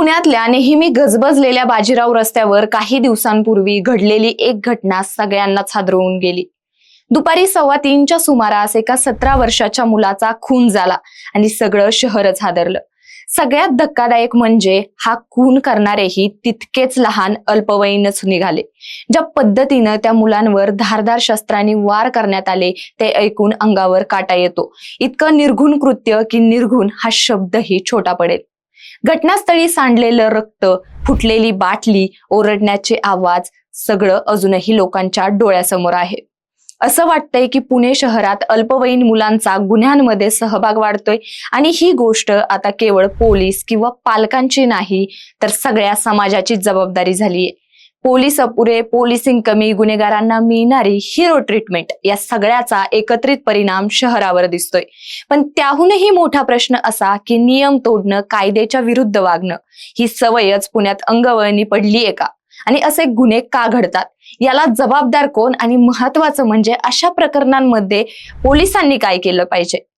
पुण्यातल्या नेहमी गजबजलेल्या बाजीराव रस्त्यावर काही दिवसांपूर्वी घडलेली एक घटना सगळ्यांनाच हादरवून गेली. दुपारी सव्वा तीनच्या सुमारास एका सतरा वर्षाच्या मुलाचा खून झाला आणि सगळं शहरच हादरलं. सगळ्यात धक्कादायक म्हणजे हा खून करणारेही तितकेच लहान अल्पवयीनच निघाले. ज्या पद्धतीनं त्या मुलांवर धारधार शस्त्रांनी वार करण्यात आले ते ऐकून अंगावर काटा येतो. इतकं निर्घुण कृत्य की निर्घुण हा शब्दही छोटा पडेल. घटनास्थळी सांडलेलं रक्त फुटलेली बाटली ओरडण्याचे आवाज सगळं अजूनही लोकांच्या डोळ्यासमोर आहे. असं वाटतंय की पुणे शहरात अल्पवयीन मुलांचा गुन्ह्यांमध्ये सहभाग वाढतोय आणि ही गोष्ट आता केवळ पोलीस किंवा पालकांची नाही तर सगळ्या समाजाची जबाबदारी झालीय. पोलीस अपुरे पोलिसिंग कमी गुन्हेगारांना मिळणारी हिरो ट्रीटमेंट या सगळ्याचा एकत्रित परिणाम शहरावर दिसतोय. पण त्याहूनही मोठा प्रश्न असा की नियम तोडणं कायद्याच्या विरुद्ध वागणं ही सवयच पुण्यात अंगवळणी पडलीये का? आणि असे गुन्हे का घडतात? याला जबाबदार कोण? आणि महत्वाचं म्हणजे अशा प्रकरणांमध्ये पोलिसांनी काय केलं पाहिजे?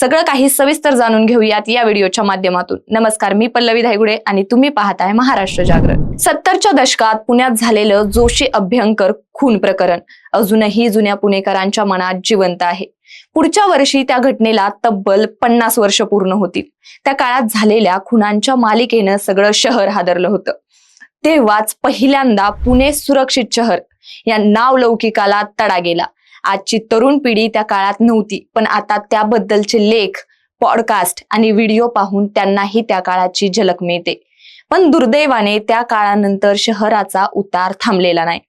सगळं काही सविस्तर जाणून घेऊयात या व्हिडिओच्या माध्यमातून. नमस्कार मी पल्लवी धायगुडे आणि तुम्ही पाहताय महाराष्ट्र जागरण. सत्तरच्या दशकात पुण्यात झालेलं जोशी अभ्यंकर खून प्रकरण अजूनही जुन्या पुणेकरांच्या मनात जिवंत आहे. पुढच्या वर्षी त्या घटनेला तब्बल पन्नास वर्ष पूर्ण होतील. त्या काळात झालेल्या खुनांच्या मालिकेनं सगळं शहर हादरलं होतं. तेव्हाच पहिल्यांदा पुणे सुरक्षित शहर या नावलौकिकाला तडा गेला. आजची तरुण पिढी त्या काळात नव्हती. पण आता त्याबद्दलचे लेख पॉडकास्ट आणि व्हिडिओ पाहून त्यांनाही त्या काळाची झलक मिळते. पण दुर्दैवाने त्या काळानंतर शहराचा उतार थांबलेला नाही.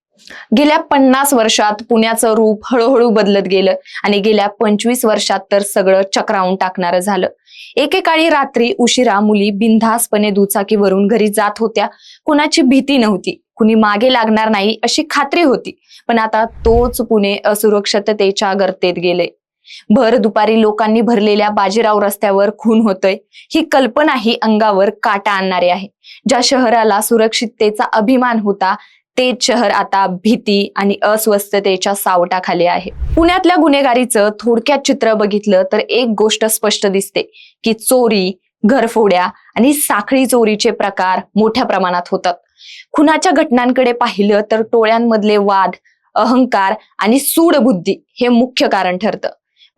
गेल्या पन्नास वर्षात पुण्याचं रूप हळूहळू बदलत गेलं आणि गेल्या पंचवीस वर्षात तर सगळं चक्रावून टाकणारं झालं. एकेकाळी रात्री उशिरा मुली बिनधास्तपणे दुचाकीवरून घरी जात होत्या. कुणाची भीती नव्हती. कुणी मागे लागणार नाही अशी खात्री होती. पण आता तोच पुणे असुरक्षिततेच्या गर्तेत गेले. भर दुपारी लोकांनी भरलेल्या बाजीराव रस्त्यावर खून होतोय. ही कल्पना ही अंगावर काटा आणणारी आहे. ज्या शहराला सुरक्षिततेचा अभिमान होता तेच शहर आता भीती आणि अस्वस्थतेच्या सावटाखाली आहे. पुण्यातल्या गुन्हेगारीचं थोडक्यात चित्र बघितलं तर एक गोष्ट स्पष्ट दिसते की चोरी घरफोड्या आणि साखळी चोरीचे प्रकार मोठ्या प्रमाणात होतात. खुनाच्या घटनांकडे पाहिलं तर टोळ्यांमधले वाद अहंकार आणि सूडबुद्धी हे मुख्य कारण ठरतं.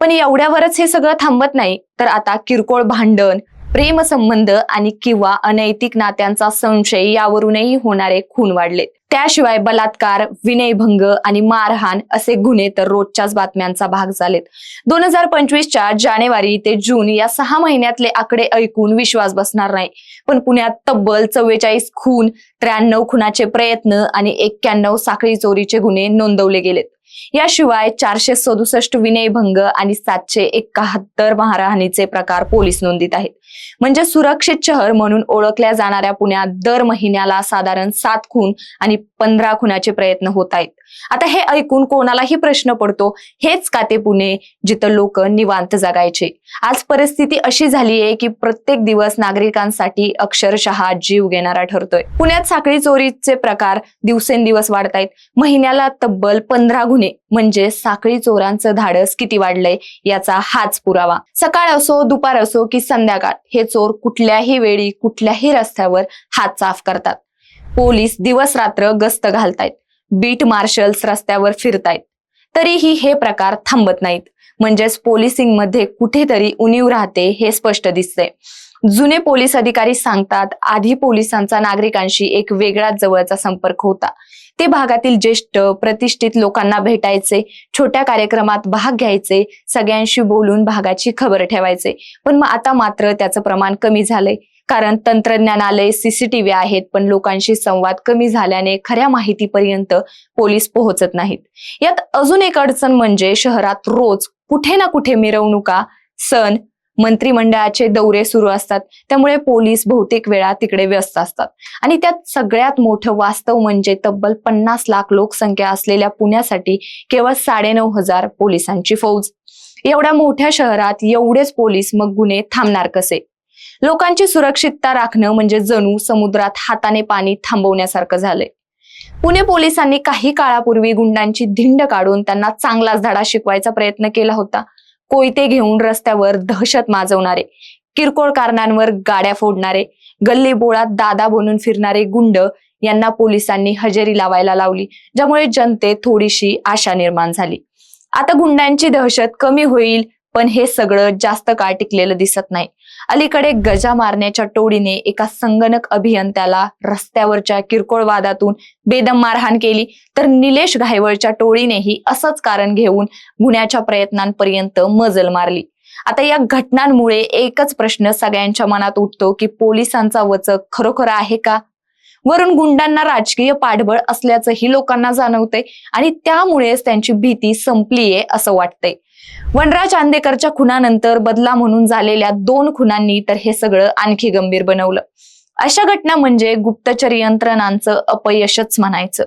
पण एवढ्यावरच हे सगळं थांबत नाही तर आता किरकोळ भांडण प्रेमसंबंध आणि किंवा अनैतिक नात्यांचा संशय यावरूनही होणारे खून वाढलेत. त्याशिवाय बलात्कार विनयभंग आणि मारहाण असे गुन्हे तर रोजच्याच बातम्यांचा भाग झालेत. दोन हजार पंचवीसच्या जानेवारी ते जून या सहा महिन्यातले आकडे ऐकून विश्वास बसणार नाही. पण पुण्यात तब्बल चव्वेचाळीस खून त्र्याण्णव खुनाचे प्रयत्न आणि एक्क्याण्णव साखळी चोरीचे गुन्हे नोंदवले गेलेत. याशिवाय चारशे सदुसष्ट विनयभंग आणि सातशे एकाहत्तर महारहाणीचे प्रकार पोलीस नोंदीत आहेत. म्हणजे सुरक्षित शहर म्हणून ओळखल्या जाणाऱ्या पुण्यात दर महिन्याला साधारण सात खून आणि पंधरा खुनाचे प्रयत्न होत आहेत. आता हे ऐकून कोणालाही प्रश्न पडतो हेच का ते पुणे जिथं लोक निवांत जगायचे? आज परिस्थिती अशी झाली आहे की प्रत्येक दिवस नागरिकांसाठी अक्षरशः जीव घेणारा ठरतोय. पुण्यात साखळी चोरीचे प्रकार दिवसेंदिवस वाढत आहेत. महिन्याला तब्बल पंधरा गुन्हे म्हणजे साखळी चोरांचं धाडस किती वाढलंय याचा हाच पुरावा. सकाळ असो दुपार असो की संध्याकाळ हे चोर कुठल्याही वेळी कुठल्याही रस्त्यावर हात साफ करतात. पोलीस दिवस रात्र गस्त घालतायत. बीट मार्शल्स रस्त्यावर फिरतायत. तरीही हे प्रकार थांबत नाहीत. म्हणजेच पोलिसिंगमध्ये कुठेतरी उणीव राहते हे स्पष्ट दिसते जुने पोलीस अधिकारी सांगतात आधी पोलिसांचा नागरिकांशी एक वेगळाच जवळचा संपर्क होता. ते भागातील ज्येष्ठ प्रतिष्ठित लोकांना भेटायचे छोट्या कार्यक्रमात भाग घ्यायचे सगळ्यांशी बोलून भागाची खबर ठेवायचे. पण मग आता मात्र त्याचं प्रमाण कमी झालंय. कारण तंत्रज्ञान आलंय सीसीटीव्ही आहेत पण लोकांशी संवाद कमी झाल्याने खऱ्या माहितीपर्यंत पोलीस पोहोचत नाहीत. यात अजून एक अडचण म्हणजे शहरात रोज कुठे ना कुठे मिरवणुका सण मंत्रिमंडळाचे दौरे सुरू असतात. त्यामुळे पोलीस बहुतेक वेळा तिकडे व्यस्त असतात. आणि त्यात सगळ्यात मोठं वास्तव म्हणजे तब्बल पन्नास लाख लोकसंख्या असलेल्या पुण्यासाठी केवळ साडेनऊ हजार पोलिसांची फौज. एवढ्या मोठ्या शहरात एवढेच पोलीस मग गुन्हे थांबणार कसे? लोकांची सुरक्षितता राखणं म्हणजे जणू समुद्रात हाताने पाणी थांबवण्यासारखं झालंय. पुणे पोलिसांनी काही काळापूर्वी गुंडांची धिंड काढून त्यांना चांगलाच धडा शिकवायचा प्रयत्न केला होता. कोयते घेऊन रस्त्यावर दहशत माजवणारे किरकोळ कारणांवर गाड्या फोडणारे गल्ली बोळात दादा बनून फिरणारे गुंड यांना पोलिसांनी हजेरी लावायला लावली ज्यामुळे जनतेत थोडीशी आशा निर्माण झाली. आता गुंडांची दहशत कमी होईल पण हे सगळं जास्त काळ टिकलेलं दिसत नाही. अलीकडे गजा मारण्याच्या टोळीने एका संगणक अभियंत्याला रस्त्यावरच्या किरकोळ वादातून बेदम मारहाण केली. तर निलेश घायवळच्या टोळीनेही असंच कारण घेऊन गुन्ह्याच्या प्रयत्नांपर्यंत मजल मारली. आता या घटनांमुळे एकच प्रश्न सगळ्यांच्या मनात उठतो की पोलिसांचा वचक खरोखर आहे का? वरून गुंडांना राजकीय पाठबळ असल्याचंही लोकांना जाणवतंय आणि त्यामुळेच त्यांची भीती संपलीये असं वाटतंय. वनराज चांदेकरच्या खुनानंतर बदला म्हणून झालेल्या दोन खुनांनी तर हे सगळं आणखी गंभीर बनवलं. अशा घटना म्हणजे गुप्तचर यंत्रणांचं अपयशच म्हणायचं.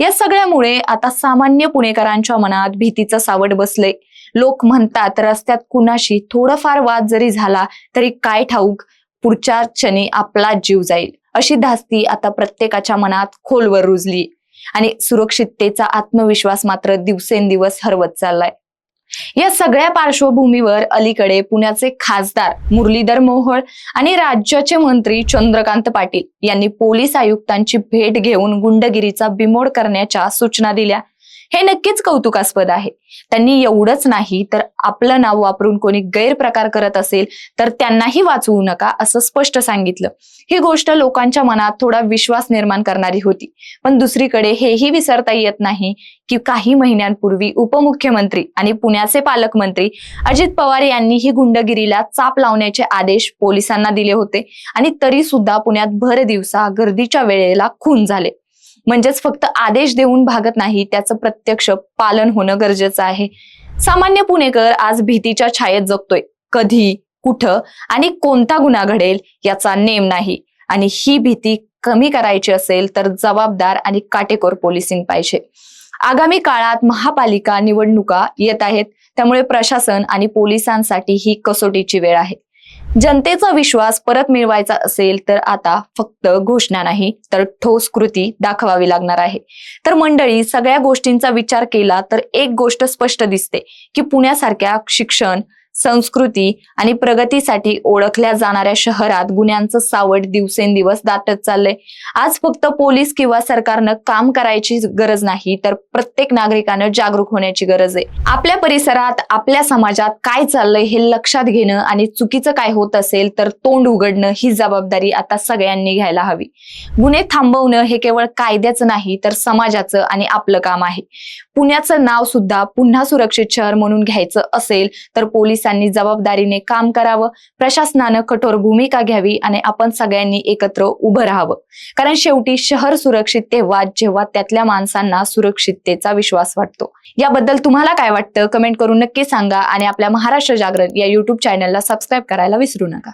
या सगळ्यामुळे आता सामान्य पुणेकरांच्या मनात भीतीचं सावट बसलंय. लोक म्हणतात रस्त्यात कुणाशी थोडंफार वाद जरी झाला तरी काय ठाऊक? पुढच्या क्षणी आपला जीव जाईल. अशी धास्ती आता प्रत्येकाच्या मनात खोलवर रुजली आणि सुरक्षिततेचा आत्मविश्वास मात्र दिवसेंदिवस हरवत चाललाय. या सगळ्या पार्श्वभूमीवर अलीकडे पुण्याचे खासदार मुरलीधर मोहोळ आणि राज्याचे मंत्री चंद्रकांत पाटील यांनी पोलीस आयुक्तांची भेट घेऊन गुंडगिरीचा बिमोड करण्याच्या सूचना दिल्या. हे नक्कीच कौतुकास्पद आहे. त्यांनी एवढंच नाही तर आपलं नाव वापरून कोणी गैरप्रकार करत असेल तर त्यांनाही वाचवू नका असं स्पष्ट सांगितलं. ही गोष्ट लोकांच्या मनात थोडा विश्वास निर्माण करणारी होती. पण दुसरीकडे हेही विसरता येत नाही की काही महिन्यांपूर्वी उपमुख्यमंत्री आणि पुण्याचे पालकमंत्री अजित पवार यांनी ही गुंडगिरीला चाप लावण्याचे आदेश पोलिसांना दिले होते आणि तरी सुद्धा पुण्यात भर दिवसा गर्दीच्या वेळेला खून झाले. म्हणजेच फक्त आदेश देऊन भागत नाही त्याचं प्रत्यक्ष पालन होणं गरजेचं आहे. सामान्य पुणेकर आज भीतीच्या छायेत जगतोय. कधी कुठं आणि कोणता गुन्हा घडेल याचा नेम नाही. आणि ही भीती कमी करायची असेल तर जबाबदार आणि काटेकोर पोलिसिंग पाहिजे. आगामी काळात महापालिका निवडणुका येत आहेत त्यामुळे प्रशासन आणि पोलिसांसाठी ही कसोटीची वेळ आहे. जनतेचा विश्वास परत मिळवायचा असेल तर आता फक्त घोषणा नाही तर ठोस कृती दाखवावी लागणार आहे. तर मंडळी सगळ्या गोष्टींचा विचार केला तर एक गोष्ट स्पष्ट दिसते की पुण्यासारख्या शिक्षण संस्कृती आणि प्रगतीसाठी ओळखल्या जाणाऱ्या शहरात गुन्ह्यांचं सावट दिवसेंदिवस दाटत चाललंय. आज फक्त पोलीस किंवा सरकारनं काम करायची गरज नाही तर प्रत्येक नागरिकानं जागरूक होण्याची गरज आहे. आपल्या परिसरात आपल्या समाजात काय चाललंय हे लक्षात घेणं आणि चुकीचं काय होत असेल तर तोंड उघडणं ही जबाबदारी आता सगळ्यांनी घ्यायला हवी. गुन्हे थांबवणं हे केवळ कायद्याचं नाही तर समाजाचं आणि आपलं काम आहे. पुण्याचं नाव सुद्धा पुन्हा सुरक्षित शहर म्हणून घ्यायचं असेल तर पोलीस पोलिसांनी जबाबदारीने काम करावं प्रशासनानं कठोर भूमिका घ्यावी आणि आपण सगळ्यांनी एकत्र उभं राहावं. कारण शेवटी शहर सुरक्षित तेव्हा जेव्हा त्यातल्या माणसांना सुरक्षिततेचा विश्वास वाटतो. याबद्दल तुम्हाला काय वाटतं? कमेंट करून नक्की सांगा आणि आपल्या महाराष्ट्र जागरण या युट्यूब चॅनलला सबस्क्राईब करायला विसरू नका.